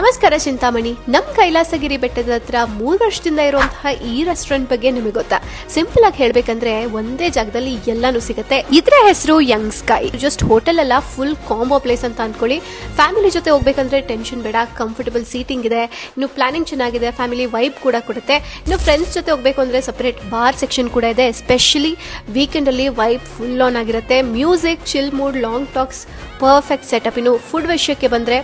ನಮಸ್ಕಾರ ಚಿಂತಾಮಣಿ. ನಮ್ ಕೈಲಾಸಗಿರಿ ಬೆಟ್ಟದ ಹತ್ರ ಮೂರು ವರ್ಷದಿಂದ ಇರುವಂತಹ ಈ ರೆಸ್ಟೋರೆಂಟ್ ಬಗ್ಗೆ ನಿಮಗೆ ಗೊತ್ತಾ? ಸಿಂಪಲ್ ಆಗಿ ಹೇಳ್ಬೇಕಂದ್ರೆ ಒಂದೇ ಜಾಗದಲ್ಲಿ ಎಲ್ಲಾನು ಸಿಗುತ್ತೆ. ಇದರ ಹೆಸರು ಯಂಗ್ ಸ್ಕೈ ಜಸ್ಟ್ ಹೋಟೆಲ್ ಅಲ್ಲ ಫುಲ್ ಕಾಂಬೋ ಪ್ಲೇಸ್ ಅಂತ ಅನ್ಕೊಳ್ಳಿ. ಫ್ಯಾಮಿಲಿ ಜೊತೆ ಹೋಗ್ಬೇಕಂದ್ರೆ ಟೆನ್ಷನ್ ಬೇಡ ಕಂಫರ್ಟಬಲ್ ಸೀಟಿಂಗ್ ಇದೆ. ಇನ್ನು ಪ್ಲಾನಿಂಗ್ ಚೆನ್ನಾಗಿದೆ ಫ್ಯಾಮಿಲಿ ವೈಬ್ ಕೂಡ ಕೊಡುತ್ತೆ. ಇನ್ನು ಫ್ರೆಂಡ್ಸ್ ಜೊತೆ ಹೋಗ್ಬೇಕು ಅಂದ್ರೆ ಸಪರೇಟ್ ಬಾರ್ ಸೆಕ್ಷನ್ ಕೂಡ ಇದೆ. ಎಸ್ಪೆಷಲಿ ವೀಕೆಂಡ್ ಅಲ್ಲಿ ವೈಬ್ ಫುಲ್ ಆನ್ ಆಗಿರುತ್ತೆ. Music chill mood long talks perfect setup ಇನ್ನು ಫುಡ್ ವಿಷಯಕ್ಕೆ ಬಂದ್ರೆ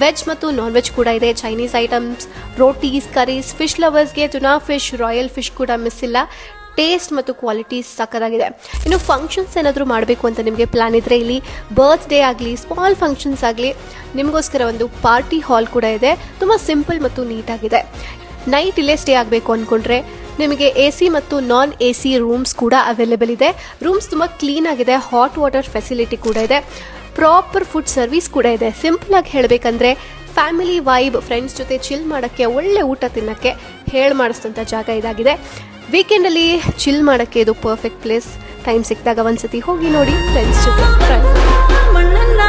ವೆಜ್ ಮತ್ತು ನಾನ್ ವೆಜ್ ಕೂಡ ಇದೆ. Chinese items rotis curries fish ಲವರ್ಸ್ಗೆ tuna fish royal fish ಕೂಡ ಮಿಸ್ ಇಲ್ಲ. ಟೇಸ್ಟ್ ಮತ್ತು ಕ್ವಾಲಿಟಿ ಸಕ್ಕದಾಗಿದೆ ಇನ್ನು ಫಂಕ್ಷನ್ಸ್ ಏನಾದರೂ ಮಾಡಬೇಕು ಅಂತ ನಿಮಗೆ ಪ್ಲಾನ್ ಇದ್ರೆ ಇಲ್ಲಿ ಬರ್ತ್ಡೇ ಆಗಲಿ ಸ್ಮಾಲ್ ಫಂಕ್ಷನ್ಸ್ ಆಗಲಿ ನಿಮಗೋಸ್ಕರ ಒಂದು ಪಾರ್ಟಿ ಹಾಲ್ ಕೂಡ ಇದೆ. ತುಂಬ ಸಿಂಪಲ್ ಮತ್ತು ನೀಟಾಗಿದೆ ನೈಟ್ ಇಲ್ಲೇ ಸ್ಟೇ ಆಗಬೇಕು ಅಂದ್ಕೊಂಡ್ರೆ ನಿಮಗೆ ಎ ಸಿ ಮತ್ತು ನಾನ್ ಎ ಸಿ ರೂಮ್ಸ್ ಕೂಡ ಅವೈಲೇಬಲ್ ಇದೆ. ರೂಮ್ಸ್ ತುಂಬ ಕ್ಲೀನ್ ಆಗಿದೆ ಹಾಟ್ ವಾಟರ್ ಫೆಸಿಲಿಟಿ ಕೂಡ ಇದೆ. ಪ್ರಾಪರ್ ಫುಡ್ ಸರ್ವಿಸ್ ಕೂಡ ಇದೆ. ಸಿಂಪಲ್ ಆಗಿ ಹೇಳಬೇಕಂದ್ರೆ ಫ್ಯಾಮಿಲಿ ವೈಬ್, ಫ್ರೆಂಡ್ಸ್ ಜೊತೆ ಚಿಲ್ ಮಾಡೋಕ್ಕೆ, ಒಳ್ಳೆ ಊಟ ತಿನ್ನಕ್ಕೆ ಹೇಳಿ ಮಾಡಿಸಿದಂಥ ಜಾಗ ಇದಾಗಿದೆ. ವೀಕೆಂಡಲ್ಲಿ ಚಿಲ್ ಮಾಡೋಕ್ಕೆ ಇದು ಪರ್ಫೆಕ್ಟ್ ಪ್ಲೇಸ್ ಟೈಮ್ ಸಿಕ್ಕಿದಾಗ ಒಂದ್ಸತಿ ಹೋಗಿ ನೋಡಿ ಫ್ರೆಂಡ್ಸ್ ಜೊತೆ. ಮಣ್ಣನ್ನ.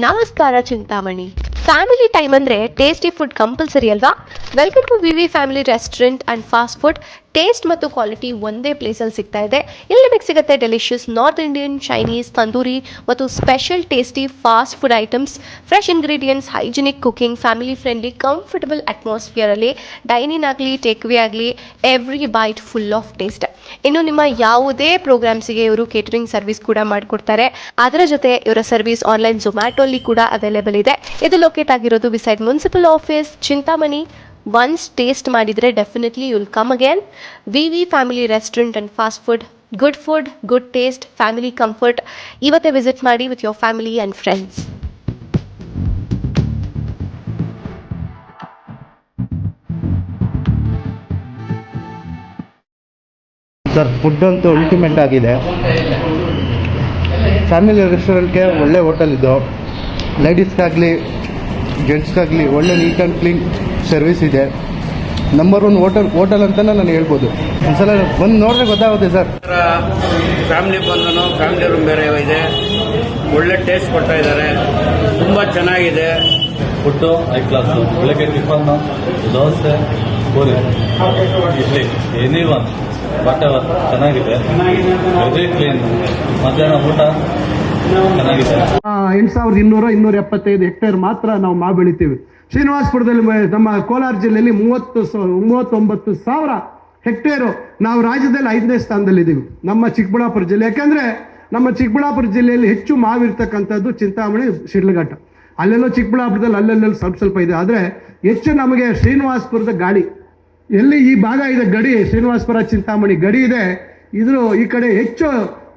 ಬಣ್ಣನ್ನ ನಮಸ್ಕಾರ ಚಿಂತಾಮಣಿ ಫ್ಯಾಮಿಲಿ ಟೈಮ್ ಅಂದರೆ ಟೇಸ್ಟಿ ಫುಡ್ ಕಂಪಲ್ಸರಿ ಅಲ್ವಾ? Welcome to V V family restaurant and fast food taste ಮತ್ತು ಕ್ವಾಲಿಟಿ ಒಂದೇ ಪ್ಲೇಸಲ್ಲಿ ಸಿಗ್ತಾ ಇದೆ. ಇಲ್ಲಿ ನಿಮಗೆ ಸಿಗುತ್ತೆ delicious north Indian Chinese tandoori ಮತ್ತು special tasty fast food items fresh ingredients hygienic cooking family friendly comfortable ಅಟ್ಮಾಸ್ಫಿಯರಲ್ಲಿ dining ಆಗಲಿ ಟೇಕ್ ವೇ ಆಗಲಿ every bite full of taste ಇನ್ನು ನಿಮ್ಮ ಯಾವುದೇ ಪ್ರೋಗ್ರಾಮ್ಸಿಗೆ ಇವರು ಕೇಟರಿಂಗ್ ಸರ್ವಿಸ್ ಕೂಡ ಮಾಡಿಕೊಡ್ತಾರೆ. ಅದರ ಜೊತೆ ಇವರ ಸರ್ವಿಸ್ ಆನ್ಲೈನ್ ಝೊಮ್ಯಾಟೋಲಿ ಕೂಡ ಅವೈಲೇಬಲ್ ಇದೆ. ಇದು ಲೊಕೇಟ್ ಆಗಿರೋದು beside municipal office Chintamani. Once taste ಮಾಡಿದರೆ definitely you'll come again V V family restaurant and fast food good food good taste family comfort ಇವತ್ತೇ ವಿಸಿಟ್ ಮಾಡಿ with your family and friends sir food ಅಂತೂ ultimate ಆಗಿದೆ. Family ರೆಸ್ಟೋರೆಂಟ್ಗೆ ಒಳ್ಳೆ hotel ಇದು. ಲೇಡೀಸ್ಗಾಗಲಿ ಜೆಂಟ್ಸ್ಗಾಗಲಿ ಒಳ್ಳೆ ನೀಟ್ ಆ್ಯಂಡ್ ಕ್ಲೀನ್ ಸರ್ವಿಸ್ ಇದೆ. ನಂಬರ್ ಒನ್ ಹೋಟೆಲ್ ಹೋಟೆಲ್ ಅಂತಲೇ ನಾನು ಹೇಳ್ಬೋದು. ಒಂದ್ಸಲ ಬಂದು ನೋಡಿದ್ರೆ ಗೊತ್ತಾಗುತ್ತೆ ಸರ್. ಫ್ಯಾಮಿಲಿ ಬಂದನು ಫ್ಯಾಮಿಲಿ ರೂಮ್ ಬೇರೆ ಇದೆ. ಒಳ್ಳೆ ಟೇಸ್ಟ್ ಕೊಡ್ತಾ ಇದ್ದಾರೆ ತುಂಬ ಚೆನ್ನಾಗಿದೆ. ಫುಡ್ಡು ಐ ಕ್ಲಾಸ್ ಬೆಳಗ್ಗೆ tiffin dosa puri. Idli. Any one ಬಟ್ಟೆ ಚೆನ್ನಾಗಿದೆ. ವೆರಿ ಕ್ಲೀನ್ ಮಧ್ಯಾಹ್ನ ಊಟ ಚೆನ್ನಾಗಿದೆ. ಎಂಟು ಸಾವಿರದ ಇನ್ನೂರ ಇನ್ನೂರ ಎಪ್ಪತ್ತೈದು ಹೆಕ್ಟೇರ್ ಮಾತ್ರ ನಾವು ಮಾ ಬೆಳಿತೀವಿ ಶ್ರೀನಿವಾಸಪುರದಲ್ಲಿ ನಮ್ಮ ಕೋಲಾರ ಜಿಲ್ಲೆಯಲ್ಲಿ ಮೂವತ್ತು ಮೂವತ್ತೊಂಬತ್ತು ಸಾವಿರ ಹೆಕ್ಟೇರು ನಾವು ರಾಜ್ಯದಲ್ಲಿ ಐದನೇ ಸ್ಥಾನದಲ್ಲಿದ್ದೀವಿ. ನಮ್ಮ ಚಿಕ್ಕಬಳ್ಳಾಪುರ ಜಿಲ್ಲೆ. ಯಾಕೆಂದರೆ ನಮ್ಮ ಚಿಕ್ಕಬಳ್ಳಾಪುರ ಜಿಲ್ಲೆಯಲ್ಲಿ ಹೆಚ್ಚು ಮಾವಿರ್ತಕ್ಕಂಥದ್ದು ಚಿಂತಾಮಣಿ ಶಿಡ್ಲಘಟ್ಟ. ಅಲ್ಲೆಲ್ಲೋ ಚಿಕ್ಕಬಳ್ಳಾಪುರದಲ್ಲಿ ಅಲ್ಲೆಲ್ಲೆಲ್ಲಿ ಸ್ವಲ್ಪ ಸ್ವಲ್ಪ ಇದೆ. ಆದರೆ ಹೆಚ್ಚು ನಮಗೆ ಶ್ರೀನಿವಾಸಪುರದ ಗಾಳಿ. ಎಲ್ಲಿ ಈ ಭಾಗ ಇದೆ ಗಡಿ, ಶ್ರೀನಿವಾಸಪುರ ಚಿಂತಾಮಣಿ ಗಡಿ ಇದೆ. ಇದ್ರ ಈ ಕಡೆ ಹೆಚ್ಚು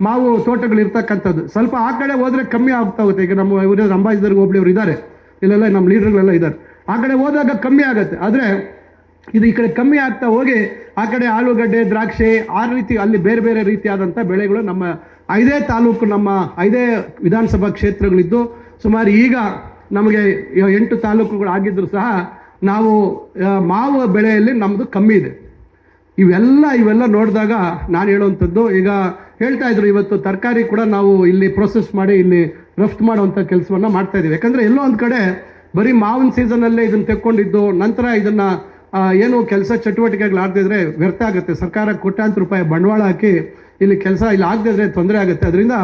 ಮಾವು ತೋಟಗಳು ಇರ್ತಕ್ಕಂಥದ್ದು. ಸ್ವಲ್ಪ ಆ ಕಡೆ ಹೋದರೆ ಕಮ್ಮಿ ಆಗ್ತಾ ಹೋಗುತ್ತೆ ಈಗ ನಮ್ಮ ಇವರು ಅಂಬಾಜಿದರ್ಗ ಹೋಬಳಿಯವರು ಇದ್ದಾರೆ ಇಲ್ಲೆಲ್ಲ ನಮ್ಮ ಲೀಡರ್ಗಳೆಲ್ಲ ಇದ್ದಾರೆ ಆ ಕಡೆ ಹೋದಾಗ ಕಮ್ಮಿ ಆಗುತ್ತೆ. ಆದರೆ ಇದು ಈ ಕಡೆ ಕಮ್ಮಿ ಆಗ್ತಾ ಹೋಗಿ ಆ ಕಡೆ ಆಲೂಗಡ್ಡೆ, ದ್ರಾಕ್ಷಿ, ಆ ರೀತಿ ಅಲ್ಲಿ ಬೇರೆ ಬೇರೆ ರೀತಿಯಾದಂಥ ಬೆಳೆಗಳು ನಮ್ಮ ಐದೇ ತಾಲೂಕು, ನಮ್ಮ ಐದೇ ವಿಧಾನಸಭಾ ಕ್ಷೇತ್ರಗಳಿದ್ದು, ಸುಮಾರು ಈಗ ನಮಗೆ ಎಂಟು ತಾಲೂಕುಗಳು ಆಗಿದ್ದರೂ ಸಹ ನಾವು ಮಾವು ಬೆಳೆಯಲ್ಲಿ ನಮ್ಮದು ಕಮ್ಮಿ ಇದೆ. ಇವೆಲ್ಲ ಇವೆಲ್ಲ ನೋಡಿದಾಗ ನಾನು ಹೇಳುವಂಥದ್ದು, ಈಗ ಹೇಳ್ತಾ ಇದ್ರು ಇವತ್ತು ತರಕಾರಿ ಕೂಡ ನಾವು ಇಲ್ಲಿ ಪ್ರೊಸೆಸ್ ಮಾಡಿ ಇಲ್ಲಿ ರಫ್ತು ಮಾಡುವಂಥ ಕೆಲಸವನ್ನು ಮಾಡ್ತಾ ಇದ್ದೀವಿ. ಯಾಕಂದರೆ ಎಲ್ಲೋ ಒಂದು ಕಡೆ ಬರೀ ಮಾವಿನ ಸೀಸನಲ್ಲೇ ಇದನ್ನು ತೆಕ್ಕೊಂಡಿದ್ದು, ನಂತರ ಇದನ್ನು ಏನು ಕೆಲಸ ಚಟುವಟಿಕೆಗಳು ಆಗದಿದ್ರೆ ವ್ಯರ್ಥ ಆಗುತ್ತೆ. ಸರ್ಕಾರ ಕೋಟ್ಯಾಂತರ ರೂಪಾಯಿ ಬಂಡವಾಳ ಹಾಕಿ ಇಲ್ಲಿ ಕೆಲಸ ಇಲ್ಲಿ ಆಗದಿದ್ರೆ ತೊಂದರೆ ಆಗುತ್ತೆ. ಅದರಿಂದ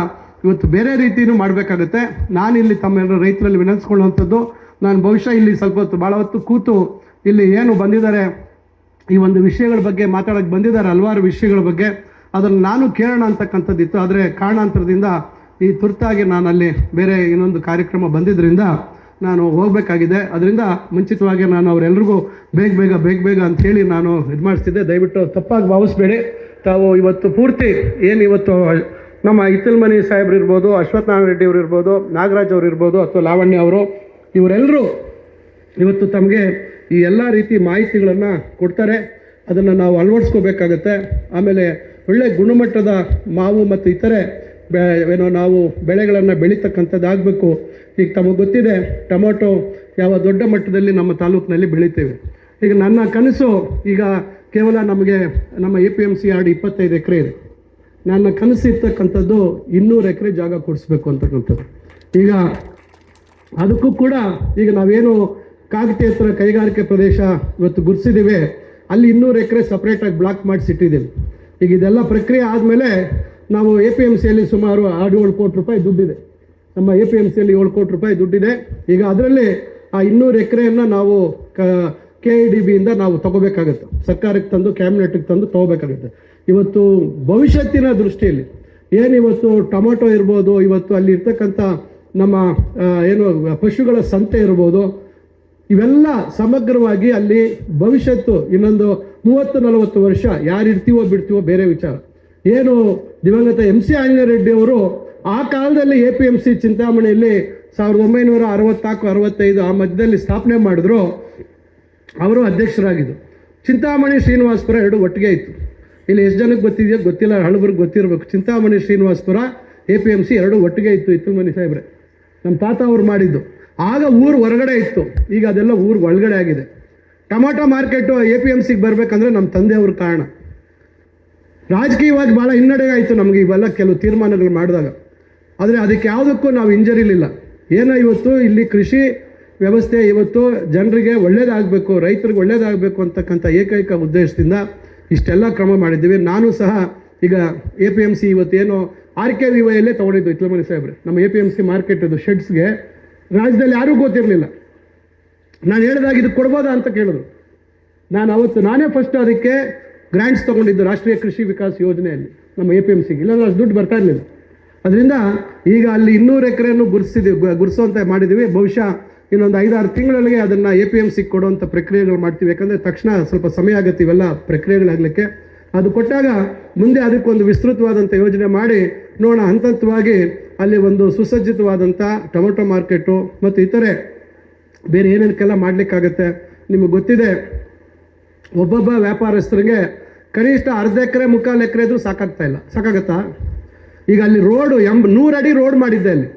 ಇವತ್ತು ಬೇರೆ ರೀತಿಯೂ ಮಾಡಬೇಕಾಗುತ್ತೆ. ನಾನು ಇಲ್ಲಿ ತಮ್ಮೆಲ್ಲರ ರೈತರಲ್ಲಿ ವಿನಂತಿಸ್ಕೊಳ್ಳುವಂಥದ್ದು, ನಾನು ಬಹುಶಃ ಇಲ್ಲಿ ಸ್ವಲ್ಪ ಹೊತ್ತು, ಭಾಳ ಹೊತ್ತು ಕೂತು ಇಲ್ಲಿ ಏನು ಬಂದಿದ್ದಾರೆ ಈ ಒಂದು ವಿಷಯಗಳ ಬಗ್ಗೆ ಮಾತಾಡೋಕ್ಕೆ ಬಂದಿದ್ದಾರೆ ಹಲವಾರು ವಿಷಯಗಳ ಬಗ್ಗೆ. ಅದನ್ನು ನಾನು ಕೇಳೋಣ ಅಂತಕ್ಕಂಥದ್ದಿತ್ತು. ಆದರೆ ಕಾರಣಾಂತರದಿಂದ ಈ ತುರ್ತಾಗಿ ನಾನು ಅಲ್ಲಿ ಬೇರೆ ಇನ್ನೊಂದು ಕಾರ್ಯಕ್ರಮ ಬಂದಿದ್ದರಿಂದ ನಾನು ಹೋಗಬೇಕಾಗಿದೆ. ಅದರಿಂದ ಮುಂಚಿತವಾಗಿ ನಾನು ಅವರೆಲ್ರಿಗೂ ಬೇಗ ಬೇಗ ಬೇಗ ಬೇಗ ಅಂತ ಹೇಳಿ ನಾನು ಇದು ಮಾಡಿಸ್ತಿದ್ದೆ. ದಯವಿಟ್ಟು ತಪ್ಪಾಗಿ ಭಾವಿಸ್ಬೇಡಿ. ತಾವು ಇವತ್ತು ಪೂರ್ತಿ ಏನು ಇವತ್ತು ನಮ್ಮ ಇತ್ತಲ್ಮನಿ ಸಾಹೇಬ್ರು ಇರ್ಬೋದು, ಅಶ್ವತ್ಥನಾರಾಯಣ ರೆಡ್ಡಿ ಅವರು ಇರ್ಬೋದು, ನಾಗರಾಜ್ ಅವರು ಇರ್ಬೋದು, ಅಥವಾ ಲಾವಣ್ಯ ಅವರು ಇವರೆಲ್ಲರೂ ಇವತ್ತು ತಮಗೆ ಈ ಎಲ್ಲ ರೀತಿ ಮಾಹಿತಿಗಳನ್ನು ಕೊಡ್ತಾರೆ. ಅದನ್ನು ನಾವು ಅಳವಡಿಸ್ಕೋಬೇಕಾಗತ್ತೆ. ಆಮೇಲೆ ಒಳ್ಳೆ ಗುಣಮಟ್ಟದ ಮಾವು ಮತ್ತು ಇತರೆ ಬೆ, ಏನೋ ನಾವು ಬೆಳೆಗಳನ್ನು ಬೆಳೀತಕ್ಕಂಥದ್ದು ಆಗಬೇಕು ಈಗ ತಮಗೆ ಗೊತ್ತಿದೆ, ಟೊಮೊಟೊ ಯಾವ ದೊಡ್ಡ ಮಟ್ಟದಲ್ಲಿ ನಮ್ಮ ತಾಲೂಕಿನಲ್ಲಿ ಬೆಳಿತೇವೆ. ಈಗ ನನ್ನ ಕನಸು ಈಗ ಕೇವಲ ನಮಗೆ ನಮ್ಮ A P M C yard ಇಪ್ಪತ್ತೈದು ಎಕರೆ ಇದೆ. ನನ್ನ ಕನಸು ಇರ್ತಕ್ಕಂಥದ್ದು ಇನ್ನೂರು ಎಕರೆ ಜಾಗ ಕೊಡಿಸ್ಬೇಕು ಅಂತಕ್ಕಂಥದ್ದು. ಈಗ ಅದಕ್ಕೂ ಕೂಡ ಈಗ ನಾವೇನು ಕಾಗತೇತರ ಕೈಗಾರಿಕೆ ಪ್ರದೇಶ ಇವತ್ತು ಗುರ್ಸಿದ್ದೀವಿ ಅಲ್ಲಿ ಇನ್ನೂರು ಎಕರೆ ಸಪ್ರೇಟಾಗಿ ಬ್ಲಾಕ್ ಮಾಡಿಸಿಟ್ಟಿದ್ದೀವಿ ಈಗ ಇದೆಲ್ಲ ಪ್ರಕ್ರಿಯೆ ಆದಮೇಲೆ ನಾವು ಎ ಪಿ ಎಂ ಸಿಯಲ್ಲಿ ಸುಮಾರು ಆರು ಏಳು ಕೋಟಿ ರೂಪಾಯಿ ದುಡ್ಡಿದೆ. ನಮ್ಮ ಎ ಪಿ ಎಂ ಸಿಯಲ್ಲಿ ಏಳು ಕೋಟಿ ರೂಪಾಯಿ ದುಡ್ಡಿದೆ. ಈಗ ಅದರಲ್ಲಿ ಆ ಇನ್ನೂರು ಎಕರೆಯನ್ನು ನಾವು ಕ ಕೆ ಇ ಡಿ ಬಿಯಿಂದ ನಾವು ತಗೋಬೇಕಾಗುತ್ತೆ. ಸರ್ಕಾರಕ್ಕೆ ತಂದು ಕ್ಯಾಬಿನೆಟ್ಗೆ ತಂದು ತಗೋಬೇಕಾಗುತ್ತೆ. ಇವತ್ತು ಭವಿಷ್ಯತ್ತಿನ ದೃಷ್ಟಿಯಲ್ಲಿ ಏನು ಇವತ್ತು ಟೊಮೊಟೊ ಇರ್ಬೋದು, ಇವತ್ತು ಅಲ್ಲಿ ಇರ್ತಕ್ಕಂಥ ನಮ್ಮ ಏನು ಪಶುಗಳ ಸಂತೆ ಇರ್ಬೋದು ಇವೆಲ್ಲ ಸಮಗ್ರವಾಗಿ ಅಲ್ಲಿ ಭವಿಷ್ಯತ್ತು ಇನ್ನೊಂದು ಮೂವತ್ತು, ನಲವತ್ತು ವರ್ಷ ಯಾರಿರ್ತೀವೋ ಬಿಡ್ತೀವೋ ಬೇರೆ ವಿಚಾರ. ಏನು ದಿವಂಗತ ಎಂ ಸಿ ರೆಡ್ಡಿ ಅವರು ಆ ಕಾಲದಲ್ಲಿ ಎ ಪಿ ಎಂ ಸಿ ಚಿಂತಾಮಣಿಯಲ್ಲಿ ಸಾವಿರದ ಒಂಬೈನೂರ ಅರವತ್ನಾಲ್ಕು, ಅರವತ್ತೈದು ಆ ಮಧ್ಯದಲ್ಲಿ ಸ್ಥಾಪನೆ ಮಾಡಿದ್ರು. ಅವರು ಅಧ್ಯಕ್ಷರಾಗಿದ್ದರು ಚಿಂತಾಮಣಿ ಶ್ರೀನಿವಾಸಪುರ ಎರಡು ಒಟ್ಟಿಗೆ ಇತ್ತು. ಇಲ್ಲಿ ಎಷ್ಟು ಜನಕ್ಕೆ ಗೊತ್ತಿದೆಯೋ ಗೊತ್ತಿಲ್ಲ ಹಳಬರ್ಗೆ ಗೊತ್ತಿರಬೇಕು. Chintamani Srinivaspur, A P M C ಎರಡು ಒಟ್ಟಿಗೆ ಇತ್ತು. ಇತ್ತು ಮನಿ ಸಾಹೇಬ್ರೆ. ನಮ್ಮ ತಾತ ಅವ್ರು ಮಾಡಿದ್ದು. ಆಗ ಊರು ಹೊರಗಡೆ ಇತ್ತು. ಈಗ ಅದೆಲ್ಲ ಊರು ಒಳಗಡೆ ಆಗಿದೆ. Tomato market A P M ಸಿಗೆ ಬರಬೇಕಂದ್ರೆ ನಮ್ಮ ತಂದೆಯವ್ರ ಕಾರಣ. ರಾಜಕೀಯವಾಗಿ ಭಾಳ ಹಿನ್ನಡೆ ಆಯಿತು ನಮಗೆ ಇವೆಲ್ಲ ಕೆಲವು ತೀರ್ಮಾನಗಳು ಮಾಡಿದಾಗ. ಆದರೆ ಅದಕ್ಕೆ ಯಾವುದಕ್ಕೂ ನಾವು ಇಂಜರಿಲಿಲ್ಲ ಏನೋ ಇವತ್ತು ಇಲ್ಲಿ ಕೃಷಿ ವ್ಯವಸ್ಥೆ ಇವತ್ತು ಜನರಿಗೆ ಒಳ್ಳೇದಾಗಬೇಕು, ರೈತರಿಗೆ ಒಳ್ಳೇದಾಗಬೇಕು ಅಂತಕ್ಕಂಥ ಏಕೈಕ ಉದ್ದೇಶದಿಂದ ಇಷ್ಟೆಲ್ಲ ಕ್ರಮ ಮಾಡಿದ್ದೀವಿ. ನಾನು ಸಹ ಈಗ ಎ ಪಿ ಎಂ ಸಿ ಇವತ್ತೇನು ಆರ್ ಕೆ ವಿ ವೈಯಲ್ಲೇ ತೊಗೊಂಡಿದ್ದು ಇತ್ಲಮಣಿ ಸಾಹೇಬ್ರೆ. ನಮ್ಮ A P M C market ಶೆಡ್ಸ್ಗೆ. ರಾಜ್ಯದಲ್ಲಿ ಯಾರೂ ಗೊತ್ತಿರಲಿಲ್ಲ. ನಾನು ಹೇಳಿದಾಗ ಇದು ಕೊಡ್ಬೋದಾ ಅಂತ ಕೇಳಿದ್ರು. ನಾನು ಅವತ್ತು ನಾನೇ ಫಸ್ಟ್ ಅದಕ್ಕೆ ಗ್ರ್ಯಾಂಟ್ಸ್ ತೊಗೊಂಡಿದ್ದು ರಾಷ್ಟ್ರೀಯ ಕೃಷಿ ವಿಕಾಸ್ ಯೋಜನೆಯಲ್ಲಿ, ನಮ್ಮ ಎ ಪಿ ಎಂ ಸಿಗೆ. ಇಲ್ಲಾಂದ್ರೆ ಅಷ್ಟು ದುಡ್ಡು ಬರ್ತಾ ಇರಲಿಲ್ಲ. ಅದರಿಂದ ಈಗ ಅಲ್ಲಿ ಇನ್ನೂರು ಎಕರೆಯನ್ನು ಗುರ್ಸಿದ್ದೀವಿ ಗುರುಸುವಂತೆ ಮಾಡಿದ್ದೀವಿ ಬಹುಶಃ ಇನ್ನೊಂದು ಐದಾರು ತಿಂಗಳೊಳಗೆ ಅದನ್ನು ಎ ಪಿ ಎಂ ಸಿಗೆ ಕೊಡುವಂಥ ಪ್ರಕ್ರಿಯೆಗಳು ಮಾಡ್ತೀವಿ. ಯಾಕಂದರೆ ತಕ್ಷಣ ಸ್ವಲ್ಪ ಸಮಯ ಆಗುತ್ತೆ ಇವೆಲ್ಲ ಪ್ರಕ್ರಿಯೆಗಳಾಗಲಿಕ್ಕೆ. ಅದು ಕೊಟ್ಟಾಗ ಮುಂದೆ ಅದಕ್ಕೊಂದು ವಿಸ್ತೃತವಾದಂಥ ಯೋಜನೆ ಮಾಡಿ ನೋಡೋಣ. ಹಂತ ಹಂತವಾಗಿ ಅಲ್ಲಿ ಒಂದು ಸುಸಜ್ಜಿತವಾದಂಥ ಟೊಮೆಟೊ ಮಾರ್ಕೆಟು ಮತ್ತು ಇತರೆ ಬೇರೆ ಏನೇನಕ್ಕೆಲ್ಲ ಮಾಡಲಿಕ್ಕಾಗತ್ತೆ ನಿಮಗೆ ಗೊತ್ತಿದೆ. ಒಬ್ಬೊಬ್ಬ ವ್ಯಾಪಾರಸ್ಥರಿಗೆ ಕನಿಷ್ಠ ಅರ್ಧ ಎಕರೆ, ಮುಕ್ಕಾಲು ಎಕರೆ ಇದ್ರೂ ಸಾಕಾಗ್ತಾ ಇಲ್ಲ. ಸಾಕಾಗತ್ತಾ? ಈಗ ಅಲ್ಲಿ ರೋಡು ಎಂಬ ಅಡಿ ರೋಡ್ ಮಾಡಿದ್ದೆ ಅಲ್ಲಿ.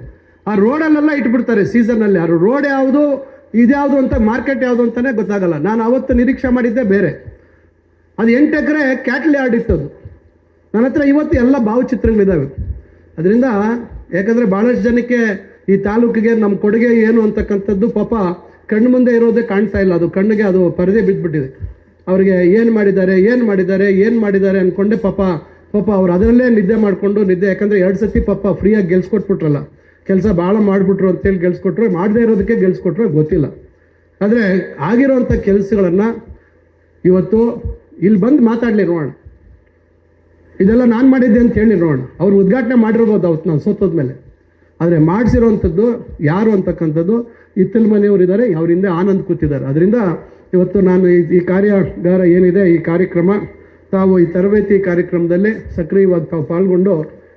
ಆ ರೋಡಲ್ಲೆಲ್ಲ ಇಟ್ಬಿಡ್ತಾರೆ ಸೀಸನಲ್ಲಿ ಆ ರೋಡ್ ಯಾವುದು, ಇದ್ಯಾವುದು ಅಂತ, ಮಾರ್ಕೆಟ್ ಯಾವುದು ಅಂತಲೇ ಗೊತ್ತಾಗಲ್ಲ. ನಾನು ಅವತ್ತು ನಿರೀಕ್ಷೆ ಮಾಡಿದ್ದೆ ಬೇರೆ. ಅದು ಎಂಟು ಎಕರೆ ಕ್ಯಾಟ್ಲ್ ಅದು ನನ್ನ ಹತ್ರ ಇವತ್ತು ಎಲ್ಲ ಭಾವಚಿತ್ರಗಳಿದ್ದಾವೆ ಅದರಿಂದ ಯಾಕಂದರೆ ಭಾಳಷ್ಟು ಜನಕ್ಕೆ ಈ ತಾಲೂಕಿಗೆ ನಮ್ಮ ಕೊಡುಗೆ ಏನು ಅಂತಕ್ಕಂಥದ್ದು ಪಾಪ ಕಣ್ಣು ಮುಂದೆ ಇರೋದೇ ಕಾಣ್ತಾ ಇಲ್ಲ. ಅದು ಕಣ್ಣಿಗೆ ಅದು ಪರದೆ ಬಿದ್ದುಬಿಟ್ಟಿದೆ ಅವರಿಗೆ ಏನು ಮಾಡಿದ್ದಾರೆ ಏನು ಮಾಡಿದ್ದಾರೆ ಏನು ಮಾಡಿದ್ದಾರೆ ಅಂದ್ಕೊಂಡೆ ಪಾಪ ಪಾಪ ಅವ್ರು ಅದರಲ್ಲೇ ನಿದ್ದೆ ಮಾಡಿಕೊಂಡು ನಿದ್ದೆ, ಯಾಕಂದರೆ ಎರಡು ಸತಿ ಪಾಪ ಫ್ರೀಯಾಗಿ ಗೆಲ್ಸ್ಕೊಟ್ಬಿಟ್ರಲ್ಲ. ಕೆಲಸ ಭಾಳ ಮಾಡಿಬಿಟ್ರು ಅಂತೇಳಿ ಗೆಲ್ಸ್ಕೊಟ್ರು, ಮಾಡದೇ ಇರೋದಕ್ಕೆ ಗೆಲ್ಸ್ಕೊಟ್ರೆ, ಗೊತ್ತಿಲ್ಲ. ಆದರೆ ಆಗಿರೋವಂಥ ಕೆಲಸಗಳನ್ನು ಇವತ್ತು ಇಲ್ಲಿ ಬಂದು ಮಾತಾಡಲಿ ನೋಡೋಣ ಇದೆಲ್ಲ ನಾನು ಮಾಡಿದ್ದೆ ಅಂತ ಹೇಳಿ ನೋಡೋಣ ಅವ್ರು ಉದ್ಘಾಟನೆ ಮಾಡಿರ್ಬೋದು ಅವತ್ತು ನಾನು ಮೇಲೆ. ಆದರೆ ಮಾಡಿಸಿರೋವಂಥದ್ದು ಯಾರು ಅಂತಕ್ಕಂಥದ್ದು ಇತ್ತಲ ಮನೆಯವರು ಇದ್ದಾರೆ ಅವರಿಂದ ಆನಂದ್ ಕೂತಿದ್ದಾರೆ. ಅದರಿಂದ ಇವತ್ತು ನಾನು ಈ ಕಾರ್ಯಾಗಾರ ಏನಿದೆ, ಈ ಕಾರ್ಯಕ್ರಮ, ತಾವು ಈ ತರಬೇತಿ ಕಾರ್ಯಕ್ರಮದಲ್ಲಿ ಸಕ್ರಿಯವಾಗಿ ತಾವು ಪಾಲ್ಗೊಂಡು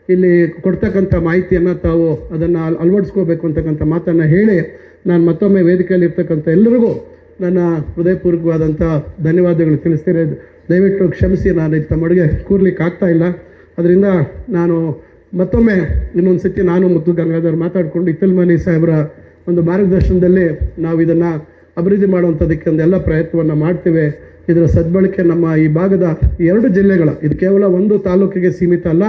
ಇಲ್ಲಿ ಕೊಡ್ತಕ್ಕಂಥ ಮಾಹಿತಿಯನ್ನು ತಾವು ಅದನ್ನು ಅಳವಡಿಸ್ಕೋಬೇಕು ಅಂತಕ್ಕಂಥ ಮಾತನ್ನು ಹೇಳಿ ನಾನು ಮತ್ತೊಮ್ಮೆ ವೇದಿಕೆಯಲ್ಲಿ ಇರ್ತಕ್ಕಂಥ ಎಲ್ಲರಿಗೂ ನನ್ನ ಹೃದಯಪೂರ್ವಕವಾದಂಥ ಧನ್ಯವಾದಗಳು ತಿಳಿಸ್ತೀನಿ ದಯವಿಟ್ಟು ಕ್ಷಮಿಸಿ, ನಾನು ತಮ್ಮ ತಮ್ಮೊಳಗೆ ಕೂರ್ಲಿಕ್ಕೆ ಆಗ್ತಾ ಇಲ್ಲ. ಅದರಿಂದ ನಾನು ಮತ್ತೊಮ್ಮೆ ಇನ್ನೊಂದು ಸತಿ ನಾನು ಮತ್ತು ಗಂಗಾಧರ್ ಮಾತಾಡಿಕೊಂಡು ಇತ್ತಲ್ಮನಿ ಸಾಹೇಬರ ಒಂದು ಮಾರ್ಗದರ್ಶನದಲ್ಲಿ ನಾವು ಇದನ್ನು ಅಭಿವೃದ್ಧಿ ಮಾಡುವಂಥದ್ದಕ್ಕೆ ಒಂದೆಲ್ಲ ಪ್ರಯತ್ನವನ್ನು ಮಾಡ್ತೇವೆ. ಇದರ ಸದ್ಬಳಕೆ ನಮ್ಮ ಈ ಭಾಗದ ಎರಡು ಜಿಲ್ಲೆಗಳ, ಇದು ಕೇವಲ ಒಂದು ತಾಲೂಕಿಗೆ ಸೀಮಿತ ಅಲ್ಲ,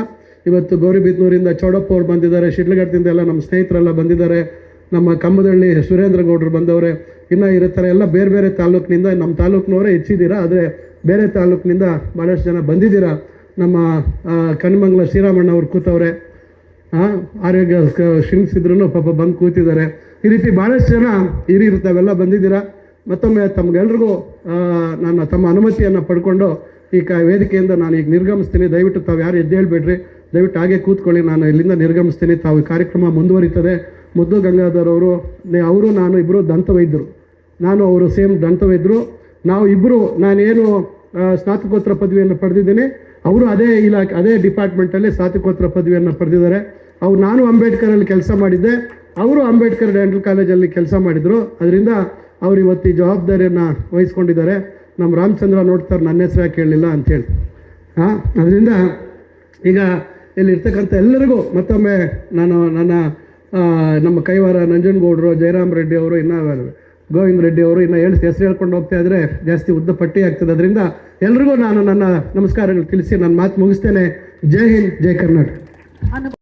ಇವತ್ತು ಗೌರಿಬಿದ್ನೂರಿಂದ ಚೌಡಪ್ಪ ಅವ್ರು ಬಂದಿದ್ದಾರೆ, ಶಿಡ್ಲಘಟ್ಟದಿಂದ ಎಲ್ಲ ನಮ್ಮ ಸ್ನೇಹಿತರೆಲ್ಲ ಬಂದಿದ್ದಾರೆ. ನಮ್ಮ ಕಂಬದಳ್ಳಿ ಸುರೇಂದ್ರ ಗೌಡರು ಬಂದವರೆ ಇನ್ನು ಇರುತ್ತಾರೆ ಎಲ್ಲ ಬೇರೆ ಬೇರೆ ತಾಲೂಕಿನಿಂದ ನಮ್ಮ ತಾಲೂಕಿನವರೇ ಹೆಚ್ಚಿದ್ದೀರಾ? ಆದರೆ ಬೇರೆ ತಾಲೂಕಿನಿಂದ ಭಾಳಷ್ಟು ಜನ ಬಂದಿದ್ದೀರಾ? ನಮ್ಮ ಕಣ್ಮಂಗ್ಲ ಶ್ರೀರಾಮಣ್ಣ ಅವ್ರು ಕೂತವ್ರೆ. ಆ, ಆರೋಗ್ಯ ಕ್ಷೀಣಿಸಿದ್ರು ಪಾಪ ಬಂದು ಕೂತಿದ್ದಾರೆ. ಈ ರೀತಿ ಭಾಳಷ್ಟು ಜನ ಹಿರಿಯರು ಬಂದಿದ್ದೀರಾ? ಮತ್ತೊಮ್ಮೆ ತಮಗೆಲ್ರಿಗೂ ನನ್ನ ತಮ್ಮ ಅನುಮತಿಯನ್ನು ಪಡ್ಕೊಂಡು ಈ ಕ ವೇದಿಕೆಯಿಂದ ನಾನು ಈಗ ನಿರ್ಗಮಿಸ್ತೀನಿ. ದಯವಿಟ್ಟು ತಾವು ಯಾರು ಎದ್ದೇಳ್ಬೇಡ್ರಿ ದಯವಿಟ್ಟು ಹಾಗೆ ಕೂತ್ಕೊಳ್ಳಿ. ನಾನು ಇಲ್ಲಿಂದ ನಿರ್ಗಮಿಸ್ತೀನಿ. ತಾವು ಕಾರ್ಯಕ್ರಮ ಮುಂದುವರಿತದೆ. ಮುದ್ದು ಗಂಗಾಧರ್ ಅವರು ಅವರು ನಾನು ಇಬ್ಬರು ದಂತವೈದ್ಯರು. ನಾನು ಅವರು ಸೇಮ್ ದಂತವೈದ್ಯರು ನಾವು ಇಬ್ಬರು ನಾನೇನು ಸ್ನಾತಕೋತ್ತರ ಪದವಿಯನ್ನು ಪಡೆದಿದ್ದೇನೆ. ಅವರು ಅದೇ ಇಲಾಖೆ, ಅದೇ ಡಿಪಾರ್ಟ್ಮೆಂಟಲ್ಲಿ ಸ್ನಾತಕೋತ್ತರ ಪದವಿಯನ್ನು ಪಡೆದಿದ್ದಾರೆ. ಅವ್ರು, ನಾನು ಅಂಬೇಡ್ಕರಲ್ಲಿ ಕೆಲಸ ಮಾಡಿದ್ದೆ. ಅವರು ಅಂಬೇಡ್ಕರ್ ಡೆಂಟಲ್ ಕಾಲೇಜಲ್ಲಿ ಕೆಲಸ ಮಾಡಿದರು. ಅದರಿಂದ ಅವ್ರು ಇವತ್ತು ಈ ಜವಾಬ್ದಾರಿಯನ್ನು ವಹಿಸ್ಕೊಂಡಿದ್ದಾರೆ. ನಮ್ಮ ರಾಮಚಂದ್ರ ನೋಡ್ತಾರೆ, ನನ್ನ ಹೆಸರು ಯಾಕೆ ಹೇಳಲಿಲ್ಲ ಅಂಥೇಳಿ ಹಾಂ ಅದರಿಂದ ಈಗ ಇಲ್ಲಿ ಇರ್ತಕ್ಕಂಥ ಎಲ್ಲರಿಗೂ ಮತ್ತೊಮ್ಮೆ ನಾನು ನನ್ನ ನಮ್ಮ ಕೈವಾರ ನಂಜನಗೌಡರು ಜಯರಾಮ್ ರೆಡ್ಡಿ ಅವರು ಇನ್ನು ಗೋವಿಂದ ರೆಡ್ಡಿ ಅವರು ಇನ್ನು ಹೇಳಿ ಹೆಸರು ಹೇಳ್ಕೊಂಡು ಹೋಗ್ತಾ ಇದ್ರೆ ಜಾಸ್ತಿ ಉದ್ದ ಪಟ್ಟಿ ಆಗ್ತದೆ. ಅದರಿಂದ ಎಲ್ರಿಗೂ ನಾನು ನನ್ನ ನಮಸ್ಕಾರಗಳು ತಿಳಿಸಿ ನನ್ನ ಮಾತು ಮುಗಿಸ್ತೇನೆ. ಜೈ ಹಿಂದ್, ಜೈ ಕರ್ನಾಟಕ.